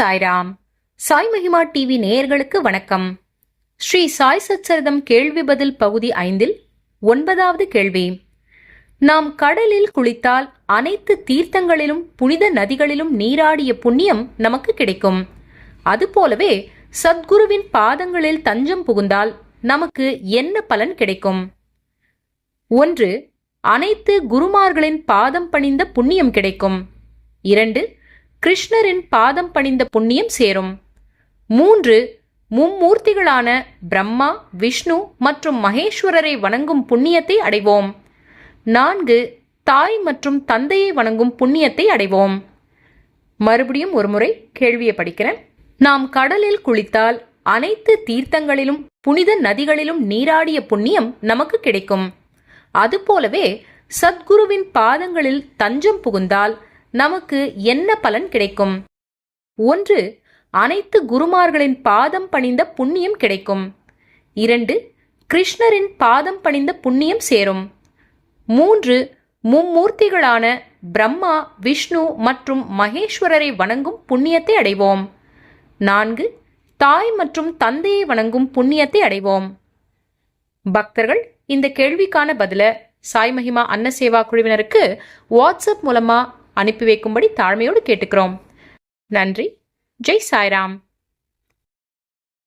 சாய்ராம். சாய் மகிமா டிவி நேயர்களுக்கு வணக்கம். ஸ்ரீ சாய் சச்சரிதம் கேள்வி பதில் பகுதி ஐந்தில் ஒன்பதாவது கேள்வி. நாம் கடலில் குளித்தால் அனைத்து தீர்த்தங்களிலும் புனித நதிகளிலும் நீராடிய புண்ணியம் நமக்கு கிடைக்கும். அதுபோலவே சத்குருவின் பாதங்களில் தஞ்சம் புகுந்தால் நமக்கு என்ன பலன் கிடைக்கும்? ஒன்று அனைத்து குருமார்களின் பாதம் பணிந்த புண்ணியம் கிடைக்கும். இரண்டு கிருஷ்ணரின் பாதம் பணிந்த புண்ணியம் சேரும். மூன்று மும்மூர்த்திகளான பிரம்மா விஷ்ணு மற்றும் மகேஸ்வரரை வணங்கும் புண்ணியத்தை அடைவோம். நான்கு தாய் மற்றும் தந்தையை வணங்கும் புண்ணியத்தை அடைவோம். மறுபடியும் ஒருமுறை கேள்வியை படிக்கிறேன். நாம் கடலில் குளித்தால் அனைத்து தீர்த்தங்களிலும் புனித நதிகளிலும் நீராடிய புண்ணியம் நமக்கு கிடைக்கும். அதுபோலவே சத்குருவின் பாதங்களில் தஞ்சம் புகுந்தால் நமக்கு என்ன பலன் கிடைக்கும்? ஒன்று அனைத்து குருமார்களின் பாதம் பணிந்த புண்ணியம் கிடைக்கும். இரண்டு கிருஷ்ணரின் பாதம் பணிந்த புண்ணியம் சேரும். மூன்று மும்மூர்த்திகளான பிரம்மா விஷ்ணு மற்றும் மகேஸ்வரரை வணங்கும் புண்ணியத்தை அடைவோம். நான்கு தாய் மற்றும் தந்தையை வணங்கும் புண்ணியத்தை அடைவோம். பக்தர்கள் இந்த கேள்விக்கான பதில சாய் மகிமா அன்னசேவா குழுவினருக்கு வாட்ஸ்அப் மூலமா அனுப்பி வைக்கும்படி தாழ்மையோடு கேட்டுக்கிறோம். நன்றி. ஜெய் சாய்ராம்.